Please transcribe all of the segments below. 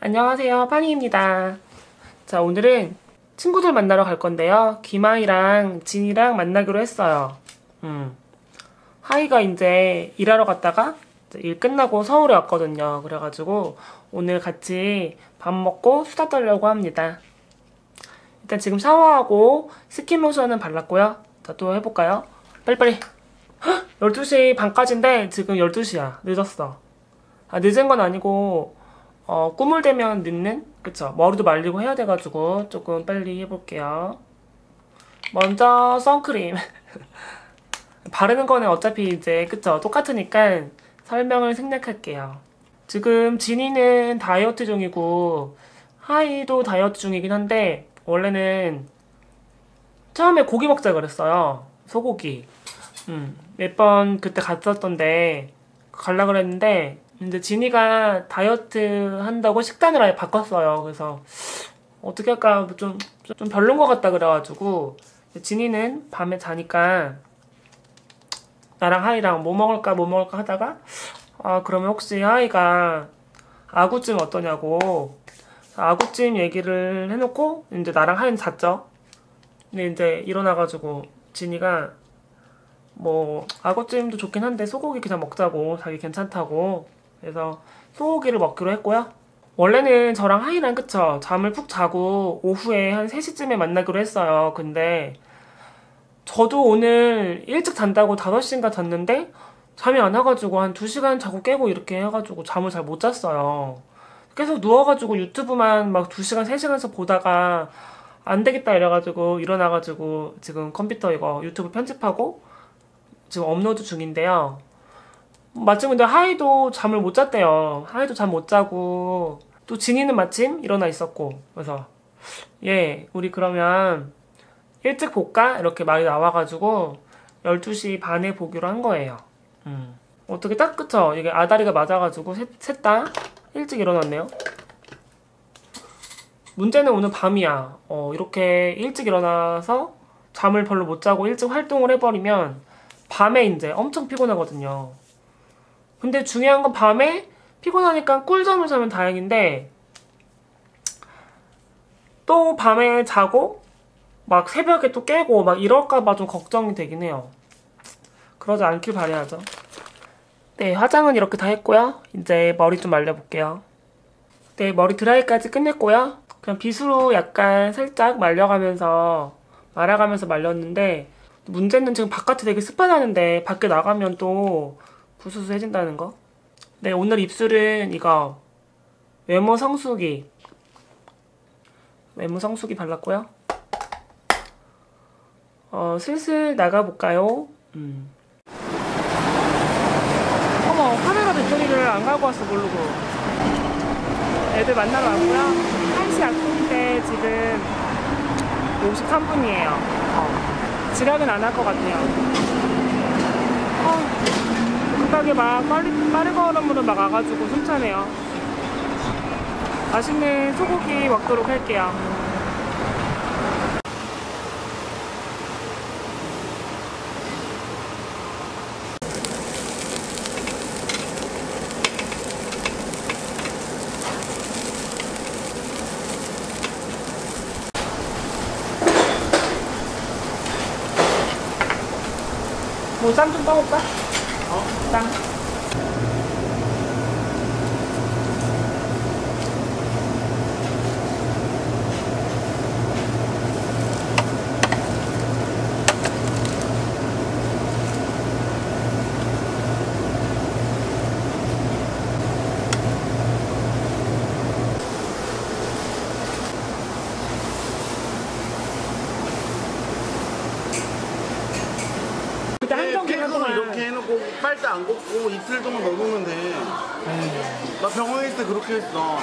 안녕하세요. 파니입니다. 자 오늘은 친구들 만나러 갈 건데요. 김하이랑 진이랑 만나기로 했어요. 음. 하이가 이제 일하러 갔다가 일 끝나고 서울에 왔거든요. 그래가지고 오늘 같이 밥 먹고 수다 떨려고 합니다. 일단 지금 샤워하고 스킨로션은 발랐고요. 자 또 해볼까요? 빨리빨리 12시 반까지인데 지금 12시야 늦었어 아 늦은 건 아니고 어, 꿈을 대면 늦는? 그쵸. 머리도 말리고 해야 돼가지고 조금 빨리 해볼게요. 먼저 선크림. 바르는 거는 어차피 이제 그쵸. 똑같으니까 설명을 생략할게요. 지금 진이는 다이어트 중이고 하이도 다이어트 중이긴 한데 원래는 처음에 고기 먹자 그랬어요. 소고기. 음, 몇 번 그때 갔었던데 갈라 그랬는데 근데 진이가 다이어트 한다고 식단을 아예 바꿨어요. 그래서 어떻게 할까 좀, 좀 별론 것 같다 그래가지고 진이는 밤에 자니까 나랑 하이랑 뭐 먹을까 뭐 먹을까 하다가 아 그러면 혹시 하이가 아구찜 어떠냐고 아구찜 얘기를 해놓고 이제 나랑 하이는 잤죠. 근데 이제 일어나가지고 진이가 뭐 아구찜도 좋긴 한데 소고기 그냥 먹자고 자기 괜찮다고 그래서 소고기를 먹기로 했고요. 원래는 저랑 하이랑 그쵸 잠을 푹 자고 오후에 한 3시쯤에 만나기로 했어요. 근데 저도 오늘 일찍 잔다고 5시인가 잤는데 잠이 안 와가지고 한 2시간 자고 깨고 이렇게 해가지고 잠을 잘 못 잤어요. 계속 누워가지고 유튜브만 막 2시간, 3시간씩 보다가 안 되겠다 이래가지고 일어나가지고 지금 컴퓨터 이거 유튜브 편집하고 지금 업로드 중인데요. 마침 근데 하이도 잠을 못 잤대요. 하이도 잠 못 자고 또 진이는 마침 일어나 있었고 그래서 예 우리 그러면 일찍 볼까? 이렇게 말이 나와가지고 12시 반에 보기로 한 거예요. 음. 어떻게 딱 그쵸? 이게 아다리가 맞아가지고 셋다 일찍 일어났네요. 문제는 오늘 밤이야. 어, 이렇게 일찍 일어나서 잠을 별로 못 자고 일찍 활동을 해버리면 밤에 이제 엄청 피곤하거든요. 근데 중요한 건 밤에 피곤하니까 꿀잠을 자면 다행인데 또 밤에 자고 막 새벽에 또 깨고 막 이럴까봐 좀 걱정이 되긴 해요. 그러지 않길 바래야죠. 네, 화장은 이렇게 다 했고요. 이제 머리 좀 말려볼게요. 네, 머리 드라이까지 끝냈고요. 그냥 빗으로 약간 살짝 말려가면서 말아가면서 말렸는데 문제는 지금 바깥에 되게 습하다는데 밖에 나가면 또 부스스해진다는 거. 네, 오늘 입술은 이거 외모 성수기 외모 성수기 발랐고요. 어, 슬슬 나가볼까요? 음. 어머, 카메라 배터리를 안 가고 왔어, 모르고. 애들 만나러 왔고요. 1시 약속인데 지금 53분이에요. 어. 지각은 안 할 것 같아요. 어. 급하게 막 빨리, 빠른 걸음으로 막 와가지고 숨차네요. 맛있는 소고기 먹도록 할게요. 뭐 쌈 좀 떠올까? 어? 쌈. 그때 한정 기간 팩으로 동안 이렇게 해놓 고 빨대 안 걷고 이틀 동안 넣어놓으면 돼. 나 병원에 있을 때 그렇게 했어.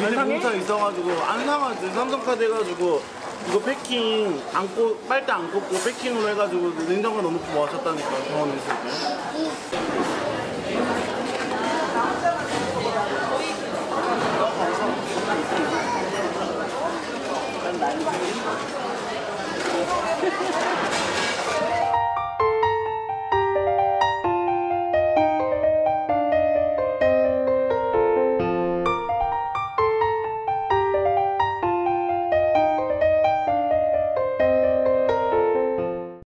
상해? 공차 있어가지고 안 상하지. 삼성카드 해가지고 이거 패킹 안 꽂, 빨대 안 꽂고 패킹으로 해가지고 냉장고에 넣어놓고 마셨다니까 병원에 있을 때.